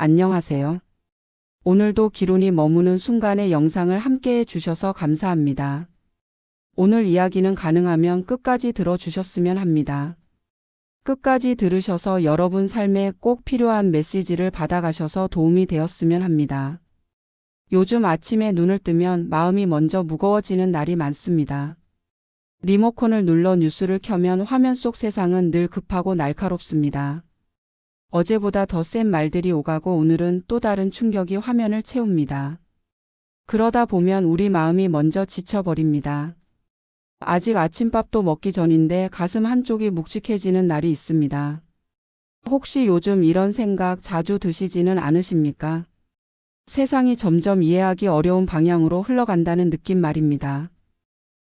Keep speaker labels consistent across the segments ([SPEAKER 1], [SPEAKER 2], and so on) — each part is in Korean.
[SPEAKER 1] 안녕하세요. 오늘도 기론이 머무는 순간의 영상을 함께 해 주셔서 감사합니다. 오늘 이야기는 가능하면 끝까지 들어주셨으면 합니다. 끝까지 들으셔서 여러분 삶에 꼭 필요한 메시지를 받아가셔서 도움이 되었으면 합니다. 요즘 아침에 눈을 뜨면 마음이 먼저 무거워지는 날이 많습니다. 리모컨을 눌러 뉴스를 켜면 화면 속 세상은 늘 급하고 날카롭습니다. 어제보다 더 센 말들이 오가고 오늘은 또 다른 충격이 화면을 채웁니다. 그러다 보면 우리 마음이 먼저 지쳐버립니다. 아직 아침밥도 먹기 전인데 가슴 한쪽이 묵직해지는 날이 있습니다. 혹시 요즘 이런 생각 자주 드시지는 않으십니까? 세상이 점점 이해하기 어려운 방향으로 흘러간다는 느낌 말입니다.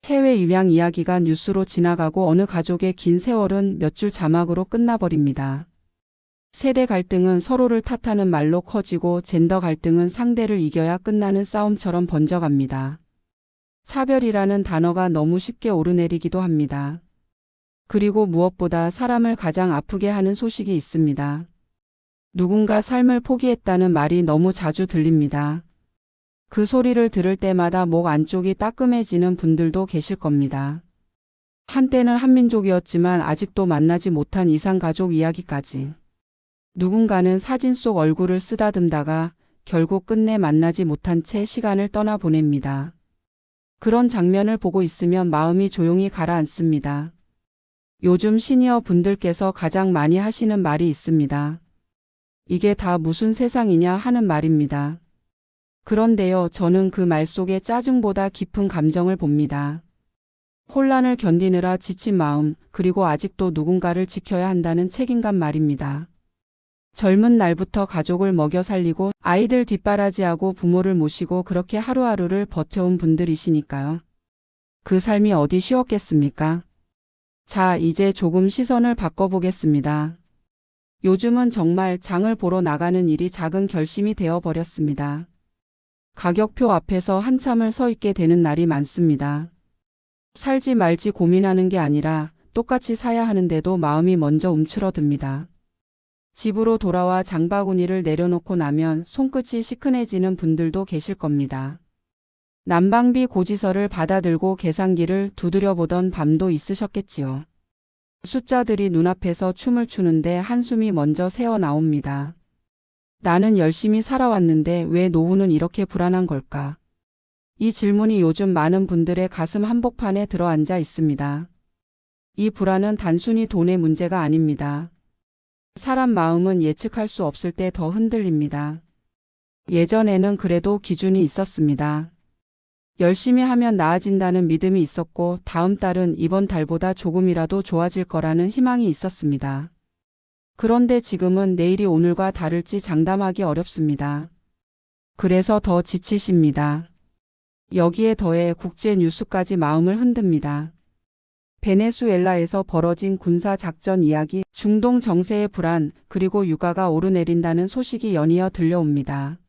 [SPEAKER 1] 해외 입양 이야기가 뉴스로 지나가고 어느 가족의 긴 세월은 몇 줄 자막으로 끝나버립니다. 세대 갈등은 서로를 탓하는 말로 커지고 젠더 갈등은 상대를 이겨야 끝나는 싸움처럼 번져갑니다. 차별이라는 단어가 너무 쉽게 오르내리기도 합니다. 그리고 무엇보다 사람을 가장 아프게 하는 소식이 있습니다. 누군가 삶을 포기했다는 말이 너무 자주 들립니다. 그 소리를 들을 때마다 목 안쪽이 따끔해지는 분들도 계실 겁니다. 한때는 한민족이었지만 아직도 만나지 못한 이상 가족 이야기까지. 누군가는 사진 속 얼굴을 쓰다듬다가 결국 끝내 만나지 못한 채 시간을 떠나 보냅니다. 그런 장면을 보고 있으면 마음이 조용히 가라앉습니다. 요즘 시니어 분들께서 가장 많이 하시는 말이 있습니다. 이게 다 무슨 세상이냐 하는 말입니다. 그런데요, 저는 그 말 속에 짜증보다 깊은 감정을 봅니다. 혼란을 견디느라 지친 마음, 그리고 아직도 누군가를 지켜야 한다는 책임감 말입니다. 젊은 날부터 가족을 먹여 살리고 아이들 뒷바라지하고 부모를 모시고 그렇게 하루하루를 버텨온 분들이시니까요. 그 삶이 어디 쉬웠겠습니까? 자, 이제 조금 시선을 바꿔보겠습니다. 요즘은 정말 장을 보러 나가는 일이 작은 결심이 되어 버렸습니다. 가격표 앞에서 한참을 서 있게 되는 날이 많습니다. 살지 말지 고민하는 게 아니라 똑같이 사야 하는데도 마음이 먼저 움츠러듭니다. 집으로 돌아와 장바구니를 내려놓고 나면 손끝이 시큰해지는 분들도 계실 겁니다. 난방비 고지서를 받아들고 계산기를 두드려 보던 밤도 있으셨겠지요. 숫자들이 눈앞에서 춤을 추는데 한숨이 먼저 새어 나옵니다. 나는 열심히 살아왔는데 왜 노후는 이렇게 불안한 걸까? 이 질문이 요즘 많은 분들의 가슴 한복판에 들어앉아 있습니다. 이 불안은 단순히 돈의 문제가 아닙니다. 사람 마음은 예측할 수 없을 때 더 흔들립니다. 예전에는 그래도 기준이 있었습니다. 열심히 하면 나아진다는 믿음이 있었고 다음 달은 이번 달보다 조금이라도 좋아질 거라는 희망이 있었습니다. 그런데 지금은 내일이 오늘과 다를지 장담하기 어렵습니다. 그래서 더 지치십니다. 여기에 더해 국제 뉴스까지 마음을 흔듭니다. 베네수엘라에서 벌어진 군사 작전 이야기, 중동 정세의 불안, 그리고 유가가 오르내린다는 소식이 연이어 들려옵니다.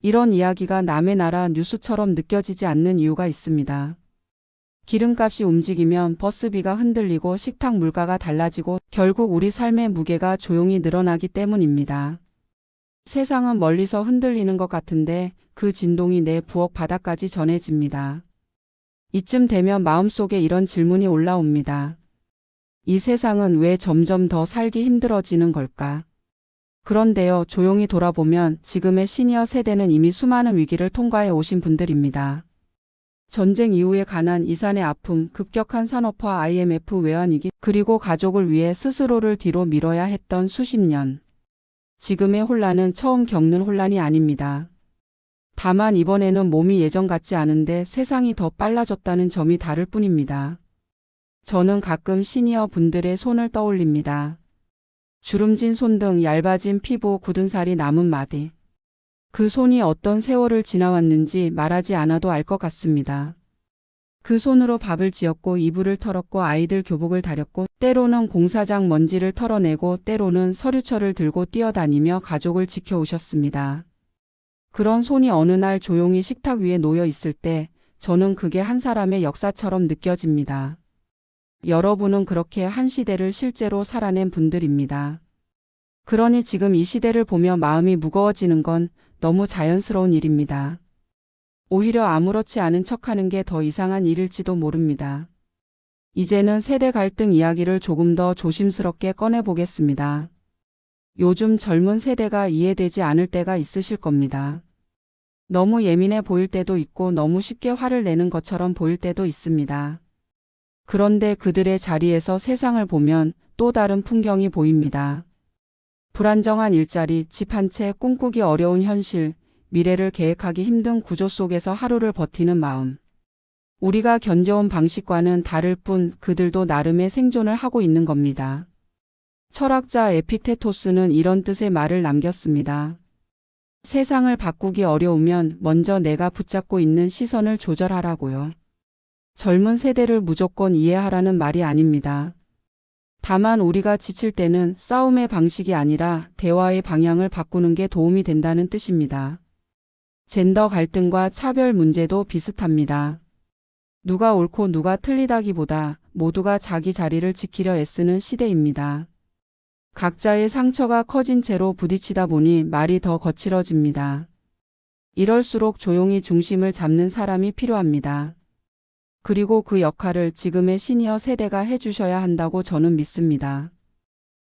[SPEAKER 1] 이런 이야기가 남의 나라 뉴스처럼 느껴지지 않는 이유가 있습니다. 기름값이 움직이면 버스비가 흔들리고 식탁 물가가 달라지고 결국 우리 삶의 무게가 조용히 늘어나기 때문입니다. 세상은 멀리서 흔들리는 것 같은데 그 진동이 내 부엌 바닥까지 전해집니다. 이쯤 되면 마음속에 이런 질문이 올라옵니다. 이 세상은 왜 점점 더 살기 힘들어지는 걸까? 그런데요, 조용히 돌아보면 지금의 시니어 세대는 이미 수많은 위기를 통과해 오신 분들입니다. 전쟁 이후의 가난, 이산의 아픔, 급격한 산업화, IMF 외환위기, 그리고 가족을 위해 스스로를 뒤로 밀어야 했던 수십 년. 지금의 혼란은 처음 겪는 혼란이 아닙니다. 다만 이번에는 몸이 예전 같지 않은데 세상이 더 빨라졌다는 점이 다를 뿐입니다. 저는 가끔 시니어 분들의 손을 떠올립니다. 주름진 손 등 얇아진 피부, 굳은 살이 남은 마디. 그 손이 어떤 세월을 지나왔는지 말하지 않아도 알 것 같습니다. 그 손으로 밥을 지었고 이불을 털었고 아이들 교복을 다렸고 때로는 공사장 먼지를 털어내고 때로는 서류철을 들고 뛰어다니며 가족을 지켜오셨습니다. 그런 손이 어느 날 조용히 식탁 위에 놓여 있을 때 저는 그게 한 사람의 역사처럼 느껴집니다. 여러분은 그렇게 한 시대를 실제로 살아낸 분들입니다. 그러니 지금 이 시대를 보며 마음이 무거워지는 건 너무 자연스러운 일입니다. 오히려 아무렇지 않은 척하는 게 더 이상한 일일지도 모릅니다. 이제는 세대 갈등 이야기를 조금 더 조심스럽게 꺼내보겠습니다. 요즘 젊은 세대가 이해되지 않을 때가 있으실 겁니다. 너무 예민해 보일 때도 있고 너무 쉽게 화를 내는 것처럼 보일 때도 있습니다. 그런데 그들의 자리에서 세상을 보면 또 다른 풍경이 보입니다. 불안정한 일자리, 집 한 채 꿈꾸기 어려운 현실, 미래를 계획하기 힘든 구조 속에서 하루를 버티는 마음. 우리가 견뎌온 방식과는 다를 뿐 그들도 나름의 생존을 하고 있는 겁니다. 철학자 에피테토스는 이런 뜻의 말을 남겼습니다. 세상을 바꾸기 어려우면 먼저 내가 붙잡고 있는 시선을 조절하라고요. 젊은 세대를 무조건 이해하라는 말이 아닙니다. 다만 우리가 지칠 때는 싸움의 방식이 아니라 대화의 방향을 바꾸는 게 도움이 된다는 뜻입니다. 젠더 갈등과 차별 문제도 비슷합니다. 누가 옳고 누가 틀리다기보다 모두가 자기 자리를 지키려 애쓰는 시대입니다. 각자의 상처가 커진 채로 부딪히다 보니 말이 더 거칠어집니다. 이럴수록 조용히 중심을 잡는 사람이 필요합니다. 그리고 그 역할을 지금의 시니어 세대가 해주셔야 한다고 저는 믿습니다.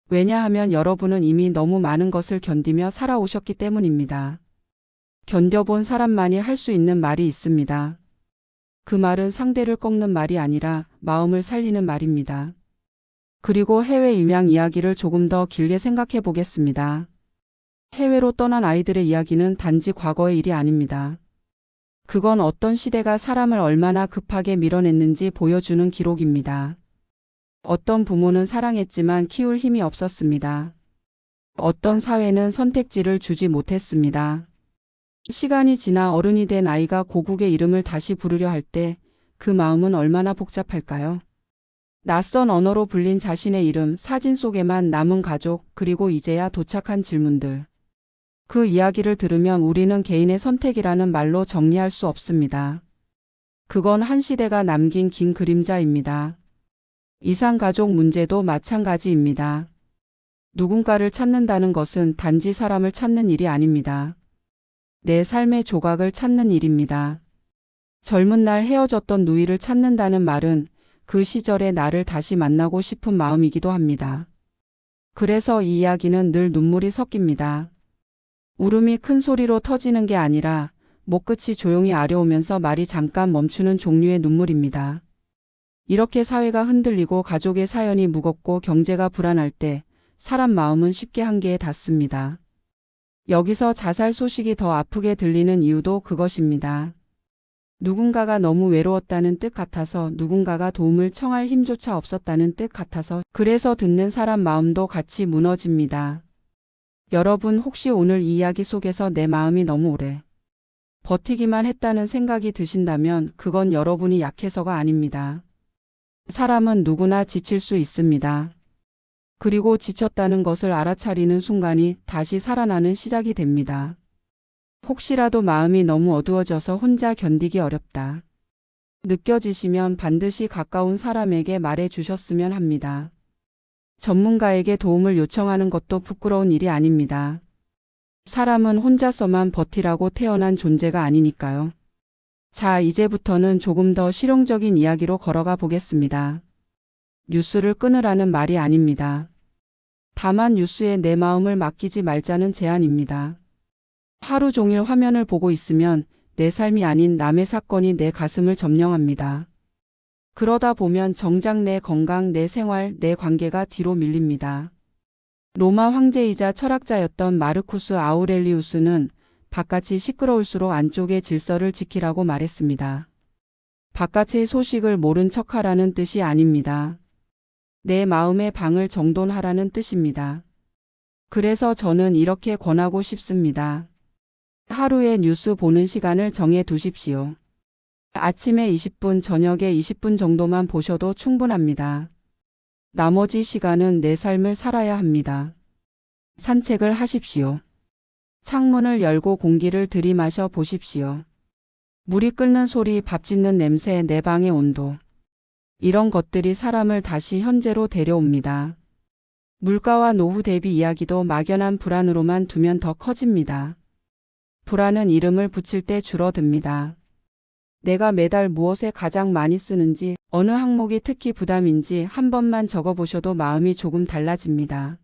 [SPEAKER 1] 왜냐하면 여러분은 이미 너무 많은 것을 견디며 살아오셨기 때문입니다. 견뎌본 사람만이 할 수 있는 말이 있습니다. 그 말은 상대를 꺾는 말이 아니라 마음을 살리는 말입니다. 그리고 해외 임양 이야기를 조금 더 길게 생각해 보겠습니다. 해외로 떠난 아이들의 이야기는 단지 과거의 일이 아닙니다. 그건 어떤 시대가 사람을 얼마나 급하게 밀어냈는지 보여주는 기록입니다. 어떤 부모는 사랑했지만 키울 힘이 없었습니다. 어떤 사회는 선택지를 주지 못했습니다. 시간이 지나 어른이 된 아이가 고국의 이름을 다시 부르려 할 때 그 마음은 얼마나 복잡할까요? 낯선 언어로 불린 자신의 이름, 사진 속에만 남은 가족, 그리고 이제야 도착한 질문들. 그 이야기를 들으면 우리는 개인의 선택이라는 말로 정리할 수 없습니다. 그건 한 시대가 남긴 긴 그림자입니다. 이상 가족 문제도 마찬가지입니다. 누군가를 찾는다는 것은 단지 사람을 찾는 일이 아닙니다. 내 삶의 조각을 찾는 일입니다. 젊은 날 헤어졌던 누이를 찾는다는 말은 그 시절의 나를 다시 만나고 싶은 마음이기도 합니다. 그래서 이 이야기는 늘 눈물이 섞입니다. 울음이 큰 소리로 터지는 게 아니라 목끝이 조용히 아려오면서 말이 잠깐 멈추는 종류의 눈물입니다. 이렇게 사회가 흔들리고 가족의 사연이 무겁고 경제가 불안할 때 사람 마음은 쉽게 한계에 닿습니다. 여기서 자살 소식이 더 아프게 들리는 이유도 그것입니다. 누군가가 너무 외로웠다는 뜻 같아서 누군가가 도움을 청할 힘조차 없었다는 뜻 같아서 그래서 듣는 사람 마음도 같이 무너집니다. 여러분 혹시 오늘 이 이야기 속에서 내 마음이 너무 오래 버티기만 했다는 생각이 드신다면 그건 여러분이 약해서가 아닙니다. 사람은 누구나 지칠 수 있습니다. 그리고 지쳤다는 것을 알아차리는 순간이 다시 살아나는 시작이 됩니다. 혹시라도 마음이 너무 어두워져서 혼자 견디기 어렵다. 느껴지시면 반드시 가까운 사람에게 말해 주셨으면 합니다. 전문가에게 도움을 요청하는 것도 부끄러운 일이 아닙니다. 사람은 혼자서만 버티라고 태어난 존재가 아니니까요. 자, 이제부터는 조금 더 실용적인 이야기로 걸어가 보겠습니다. 뉴스를 끊으라는 말이 아닙니다. 다만 뉴스에 내 마음을 맡기지 말자는 제안입니다. 하루 종일 화면을 보고 있으면 내 삶이 아닌 남의 사건이 내 가슴을 점령합니다. 그러다 보면 정작 내 건강, 내 생활, 내 관계가 뒤로 밀립니다. 로마 황제이자 철학자였던 마르쿠스 아우렐리우스는 바깥이 시끄러울수록 안쪽의 질서를 지키라고 말했습니다. 바깥의 소식을 모른 척하라는 뜻이 아닙니다. 내 마음의 방을 정돈하라는 뜻입니다. 그래서 저는 이렇게 권하고 싶습니다. 하루에 뉴스 보는 시간을 정해 두십시오. 아침에 20분, 저녁에 20분 정도만 보셔도 충분합니다. 나머지 시간은 내 삶을 살아야 합니다. 산책을 하십시오. 창문을 열고 공기를 들이마셔 보십시오. 물이 끓는 소리, 밥 짓는 냄새, 내 방의 온도. 이런 것들이 사람을 다시 현재로 데려옵니다. 물가와 노후 대비 이야기도 막연한 불안으로만 두면 더 커집니다. 불안은 이름을 붙일 때 줄어듭니다. 내가 매달 무엇에 가장 많이 쓰는지, 어느 항목이 특히 부담인지 한 번만 적어보셔도 마음이 조금 달라집니다.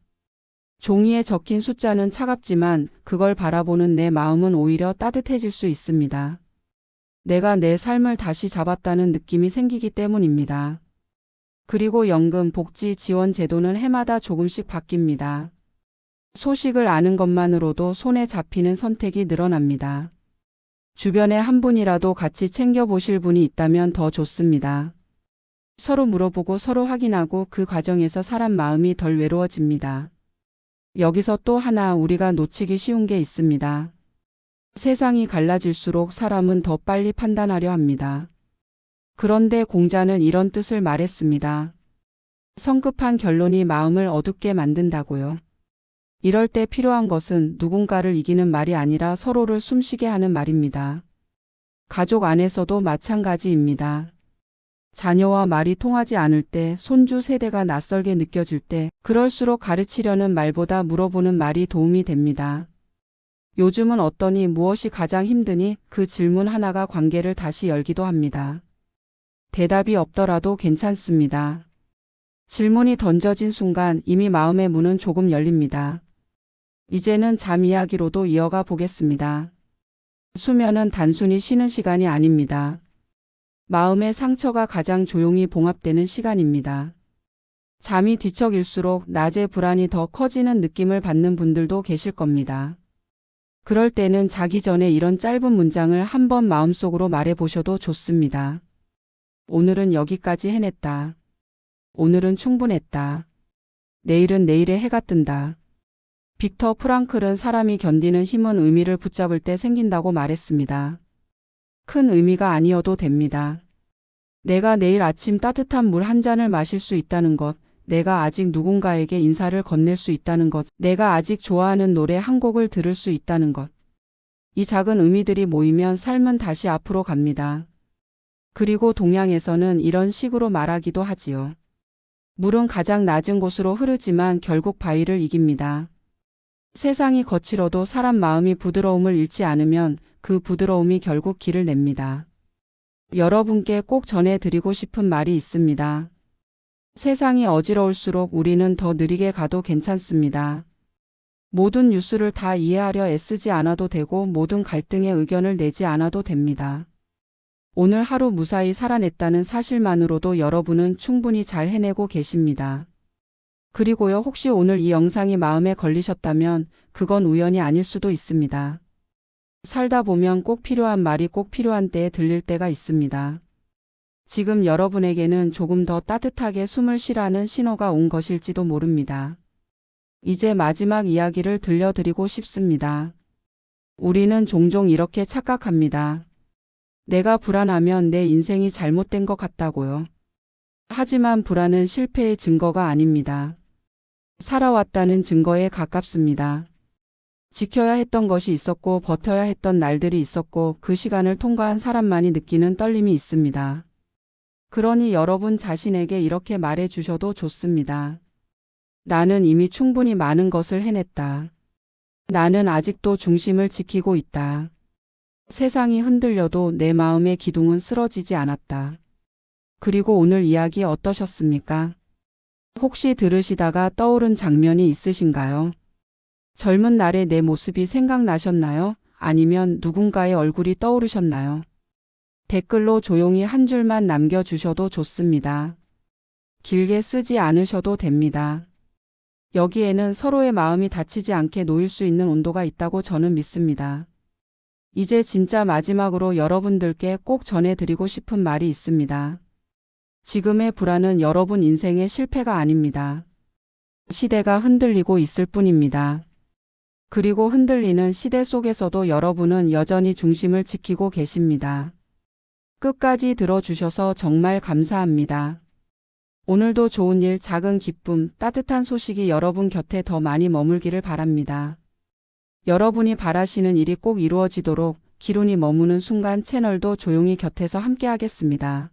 [SPEAKER 1] 종이에 적힌 숫자는 차갑지만 그걸 바라보는 내 마음은 오히려 따뜻해질 수 있습니다. 내가 내 삶을 다시 잡았다는 느낌이 생기기 때문입니다. 그리고 연금, 복지, 지원 제도는 해마다 조금씩 바뀝니다. 소식을 아는 것만으로도 손에 잡히는 선택이 늘어납니다. 주변에 한 분이라도 같이 챙겨보실 분이 있다면 더 좋습니다. 서로 물어보고 서로 확인하고 그 과정에서 사람 마음이 덜 외로워집니다. 여기서 또 하나 우리가 놓치기 쉬운 게 있습니다. 세상이 갈라질수록 사람은 더 빨리 판단하려 합니다. 그런데 공자는 이런 뜻을 말했습니다. 성급한 결론이 마음을 어둡게 만든다고요. 이럴 때 필요한 것은 누군가를 이기는 말이 아니라 서로를 숨쉬게 하는 말입니다. 가족 안에서도 마찬가지입니다. 자녀와 말이 통하지 않을 때, 손주 세대가 낯설게 느껴질 때, 그럴수록 가르치려는 말보다 물어보는 말이 도움이 됩니다. 요즘은 어떠니 무엇이 가장 힘드니 그 질문 하나가 관계를 다시 열기도 합니다. 대답이 없더라도 괜찮습니다. 질문이 던져진 순간 이미 마음의 문은 조금 열립니다. 이제는 잠 이야기로도 이어가 보겠습니다. 수면은 단순히 쉬는 시간이 아닙니다. 마음의 상처가 가장 조용히 봉합되는 시간입니다. 잠이 뒤척일수록 낮에 불안이 더 커지는 느낌을 받는 분들도 계실 겁니다. 그럴 때는 자기 전에 이런 짧은 문장을 한번 마음속으로 말해 보셔도 좋습니다. 오늘은 여기까지 해냈다. 오늘은 충분했다. 내일은 내일의 해가 뜬다. 빅터 프랑클은 사람이 견디는 힘은 의미를 붙잡을 때 생긴다고 말했습니다. 큰 의미가 아니어도 됩니다. 내가 내일 아침 따뜻한 물 한 잔을 마실 수 있다는 것, 내가 아직 누군가에게 인사를 건넬 수 있다는 것, 내가 아직 좋아하는 노래 한 곡을 들을 수 있다는 것. 이 작은 의미들이 모이면 삶은 다시 앞으로 갑니다. 그리고 동양에서는 이런 식으로 말하기도 하지요. 물은 가장 낮은 곳으로 흐르지만 결국 바위를 이깁니다. 세상이 거칠어도 사람 마음이 부드러움을 잃지 않으면 그 부드러움이 결국 길을 냅니다. 여러분께 꼭 전해드리고 싶은 말이 있습니다. 세상이 어지러울수록 우리는 더 느리게 가도 괜찮습니다. 모든 뉴스를 다 이해하려 애쓰지 않아도 되고 모든 갈등에 의견을 내지 않아도 됩니다. 오늘 하루 무사히 살아냈다는 사실만으로도 여러분은 충분히 잘 해내고 계십니다. 그리고요, 혹시 오늘 이 영상이 마음에 걸리셨다면 그건 우연이 아닐 수도 있습니다. 살다 보면 꼭 필요한 말이 꼭 필요한 때에 들릴 때가 있습니다. 지금 여러분에게는 조금 더 따뜻하게 숨을 쉬라는 신호가 온 것일지도 모릅니다. 이제 마지막 이야기를 들려드리고 싶습니다. 우리는 종종 이렇게 착각합니다. 내가 불안하면 내 인생이 잘못된 것 같다고요. 하지만 불안은 실패의 증거가 아닙니다. 살아왔다는 증거에 가깝습니다. 지켜야 했던 것이 있었고 버텨야 했던 날들이 있었고 그 시간을 통과한 사람만이 느끼는 떨림이 있습니다. 그러니 여러분 자신에게 이렇게 말해 주셔도 좋습니다. 나는 이미 충분히 많은 것을 해냈다. 나는 아직도 중심을 지키고 있다. 세상이 흔들려도 내 마음의 기둥은 쓰러지지 않았다. 그리고 오늘 이야기 어떠셨습니까? 혹시 들으시다가 떠오른 장면이 있으신가요? 젊은 날의 내 모습이 생각나셨나요? 아니면 누군가의 얼굴이 떠오르셨나요? 댓글로 조용히 한 줄만 남겨주셔도 좋습니다. 길게 쓰지 않으셔도 됩니다. 여기에는 서로의 마음이 다치지 않게 놓일 수 있는 온도가 있다고 저는 믿습니다. 이제 진짜 마지막으로 여러분들께 꼭 전해드리고 싶은 말이 있습니다. 지금의 불안은 여러분 인생의 실패가 아닙니다. 시대가 흔들리고 있을 뿐입니다. 그리고 흔들리는 시대 속에서도 여러분은 여전히 중심을 지키고 계십니다. 끝까지 들어주셔서 정말 감사합니다. 오늘도 좋은 일, 작은 기쁨, 따뜻한 소식이 여러분 곁에 더 많이 머물기를 바랍니다. 여러분이 바라시는 일이 꼭 이루어지도록 기룬이 머무는 순간 채널도 조용히 곁에서 함께하겠습니다.